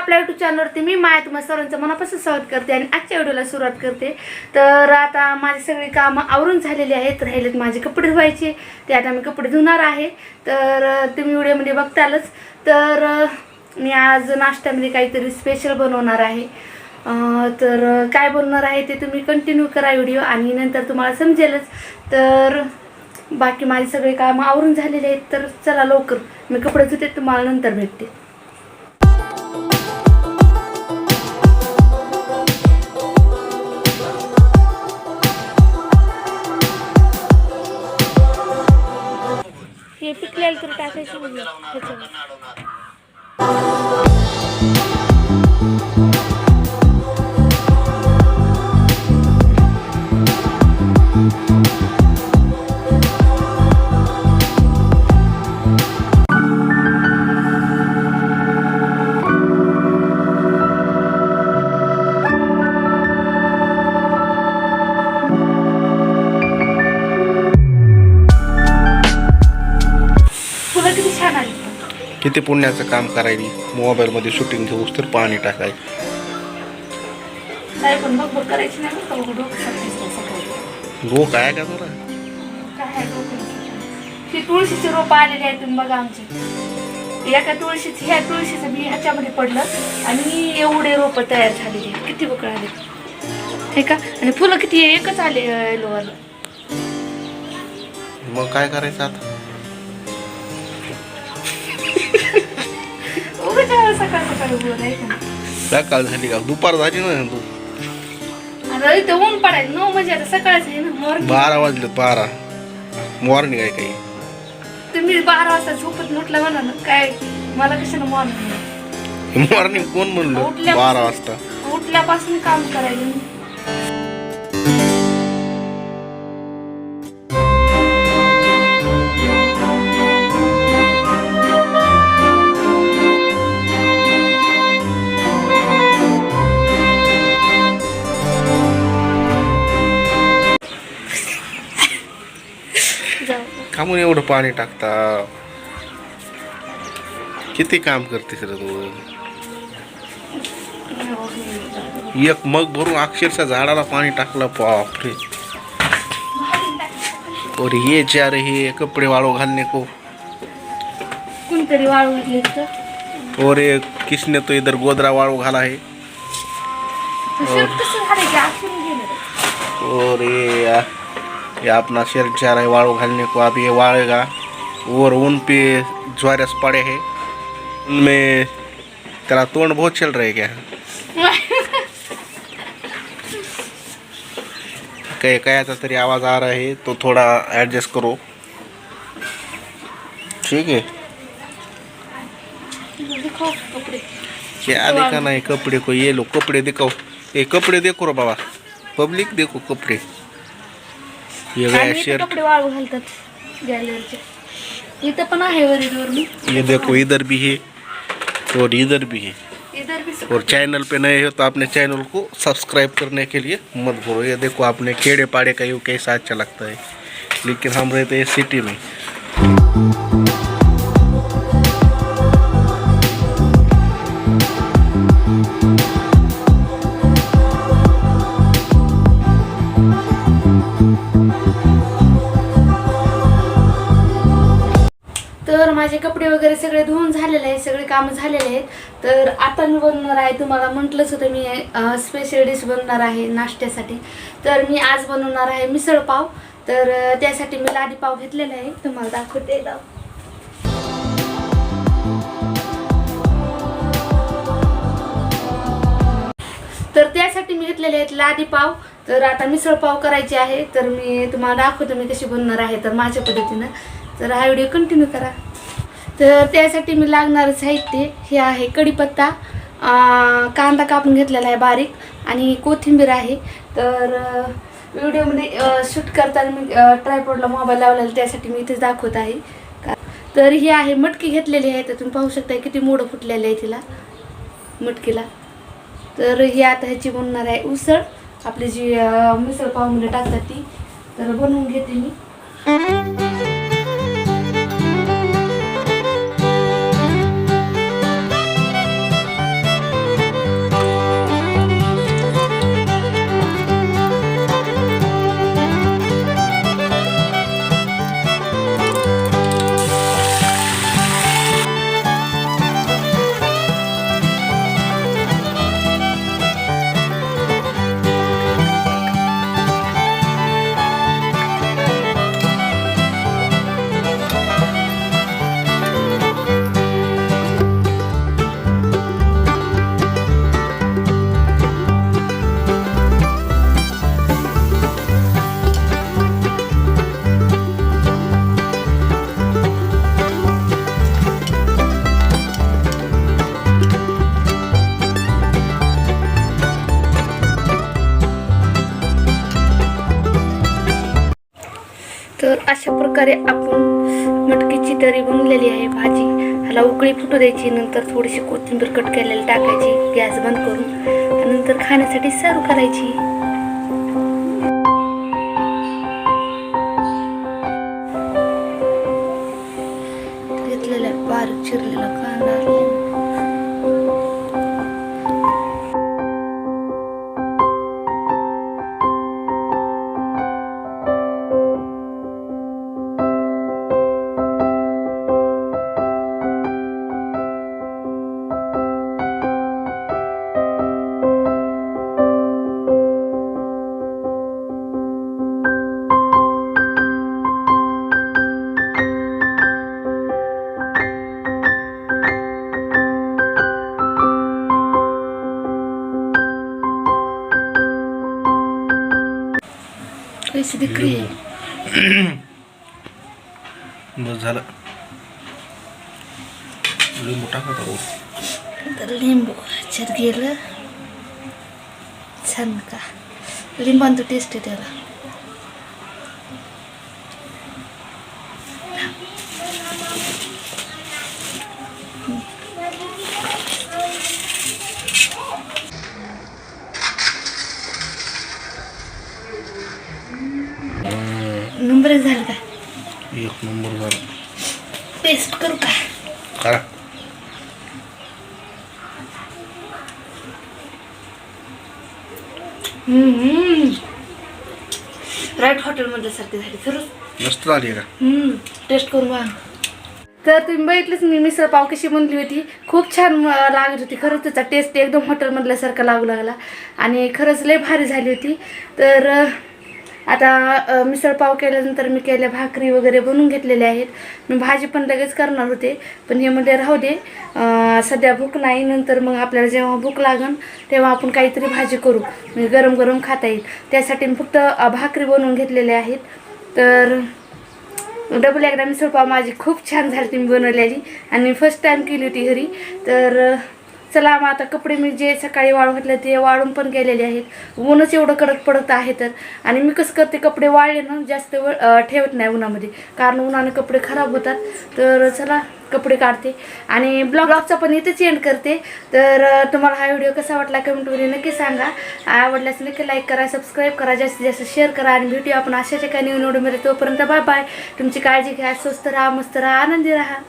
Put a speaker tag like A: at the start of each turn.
A: आपल्या युट्यूब चॅनलवरती मी माया तुम्हाला सर्वांचं मनापासून स्वागत करते आणि आजच्या व्हिडिओला सुरुवात करते. तर आता माझी सगळी कामं आवरून झालेली आहेत. राहिलेत माझे कपडे धुवायचे. ते आता मी कपडे धुणार आहे. तर तुम्ही व्हिडिओमध्ये बघतालच. तर मी आज नाश्त्यामध्ये काहीतरी स्पेशल बनवणार आहे. तर काय बनवणार आहे ते तुम्ही कंटिन्यू करा व्हिडिओ आणि नंतर तुम्हाला समजेलच. तर बाकी माझे सगळे कामं आवरून झालेले आहेत. तर चला लवकर. मी कपडे धुते तुम्हाला नंतर भेटते. हे तर टाकायची म्हणजे. किती
B: पुण्याचं काम करायली. मोबाईलमध्ये शूटिंग घेऊस तर पाणी टाकाय
A: काय पण बघ बघ करायची नाही बरं का? बघ डोकं सकाळी सकाळी
B: गो काय का.
A: ही तुळशीची रोपं आलेली आहेत बघा आमची. एका तुळशीची ह्या तुळशीचं बी ह्याच्यामध्ये पडलं आणि एवढे रोपं तयार झालेली. किती बकळ आले. हे का? आणि फुलं किती आहे? एकच आले येलोवाला
B: मग काय करायचं आता?
A: उगाच सकाळ सकाळी बोल आहे का
B: सकाळ झाली का दुपार झाली ना तू
A: आता इथं ऊन पडायचं नऊ म्हणजे आता सकाळच आहे ना मॉर्निंग
B: बारा वाजले बारा मॉर्निंग आहे काही
A: तुम्ही बारा वाजता झोपत म्हटलं म्हणा ना काय मला कशाला मॉर्निंग
B: मॉर्निंग कोण म्हणलं बारा वाजता
A: उठल्यापासून काम करायचं.
B: म्हणून एवढं पाणी टाकता. किती काम करतेस रे तू? एक मग भरून अक्षरशः झाडाला पाणी टाकलं बापरे. और ये चार हे कपडे वाळू घालने को और ये किसने तो इधर गोदरा वाळू घाला है.
A: आखून गेलं
B: और ये. ये अपना शेर चाह रहा है वाड़ो घालने को? अभी ये वाड़ेगा और उन पे ज्वारस पड़े हैं उनमें तेरा तोड़ बहुत चल रहा है क्या कहीं कयाचा तरी आवाज़ आ रहा है तो थोड़ा एडजस्ट करो. ठीक है क्या दिखाना है कपड़े को ये लो कपड़े दिखाओ. ये कपड़े देखो रो बाबा. पब्लिक देखो कपड़े.
A: इथं पण आहे
B: ये देखो इधर भी है और इधर भी है।
A: इधर भी
B: और चैनल पे नए हो तो आपने चैनल को सब्सक्राइब करने के लिए मत भूलो। ये देखो आपने केड़े पाड़े का यू कैसा अच्छा लगता है। लेकिन हम रहते हैं सिटी में।
A: माझे कपडे वगैरे सगळे धुवून झालेले आहेत सगळे कामं झालेले आहेत. तर आता मी बनवणार आहे तुम्हाला म्हटलंच होतं मी स्पेशल डिश बनवणार आहे नाश्त्यासाठी. तर मी आज बनवणार आहे मिसळ पाव. तर त्यासाठी मी लाडीपाव घेतलेला आहे. तुम्हाला दाखवते दाव तर त्यासाठी मी घेतलेले आहेत लादी पाव. तर आता मिसळ पाव आहे. तर मी तुम्हाला दाखवतो मी कशी बनणार आहे तर माझ्या पद्धतीनं. तर हा व्हिडिओ कंटिन्यू करा. तर त्यासाठी मी लागणारं साहित्य हे आहे कढीपत्ता कांदा कापून घेतलेला आहे बारीक आणि कोथिंबीर आहे. तर व्हिडिओमध्ये शूट करताना मी ट्रायपॉडला मोबाईल लावलेला त्यासाठी मी इथेच दाखवत आहे. का- तर ही आहे मटकी घेतलेली आहे. तर तुम्ही पाहू शकता किती मोडं फुटलेलं आहे तिला मटकीला. तर ही आता ह्याची बनणार आहे उसळ. आपली जी मिसळ पावमध्ये टाकतात ती तर बनवून घेते मी. अशा प्रकारे आपण मटकीची तरी बनलेली आहे भाजी. ह्याला उकळी फुटू द्यायची नंतर थोडीशी कोथिंबीर कट केलेली टाकायची गॅस बंद करून त्यानंतर नंतर खाण्यासाठी सर्व करायची. कैसे दिख रही है
B: बस झालं. लिंबू टाका का?
A: तर लिंबू ह्याच्यात गेलं. छान का. लिंबान तो टेस्ट आहे त्याला. नंबर एक झालं का?
B: एक नंबर झालं.
A: टेस्ट करू का?
B: करा
A: राईट हॉटेलमध्ये सारखी झाली खरंच?
B: मस्त झाली का?
A: टेस्ट करू बा तर तुम्ही बघितलंच मी मिसळ पाव कशी बनली होती. खूप छान अं, लागत होती. खरंच त्याचा टेस्ट एकदम हॉटेलमधल्यासारखा लागू लागला. आणि खरंच लय भारी झाली होती. तर अं, आता मिसळपाव केल्यानंतर मी केल्या भाकरी वगैरे बनवून घेतलेल्या आहेत. मी भाजी पण लगेच करणार होते पण हे म्हणजे राहू दे सध्या भूक नाही नंतर मग आपल्याला जेव्हा भूक लागन तेव्हा आपण काहीतरी भाजी करू म्हणजे गरम गरम खाता येईल. त्यासाठी मी फक्त भाकरी बनवून घेतलेल्या आहेत. तर डबल एकदा मिसळपाव माझी खूप छान झाली मी बनवलेली आणि फर्स्ट टाईम केली होती घरी. तर चला मग आता कपडे मी जे सकाळी वाळू घातले ते वाळून पण गेलेले आहेत. ऊनच एवढं कडक पडत आहे तर. आणि मी कसं करते कपडे वाळले ना जास्त वेळ ठेवत नाही उन्हामध्ये. कारण उन्हानं कपडे खराब होतात. तर चला कपडे काढते. आणि ब्लॉग ब्लॉगचा पण इथेच एंड करते. तर तुम्हाला हा व्हिडिओ कसा वाटला कमेंटमध्ये नक्की सांगा. आवडल्यास नक्की लाईक करा सबस्क्राईब करा जास्तीत जास्त शेअर करा. आणि भेटूया आपण अशाच एका निवडून मिळेल तोपर्यंत बाय बाय तुमची काळजी घ्या स्वस्त राहा मस्त राहा आनंदी राहा.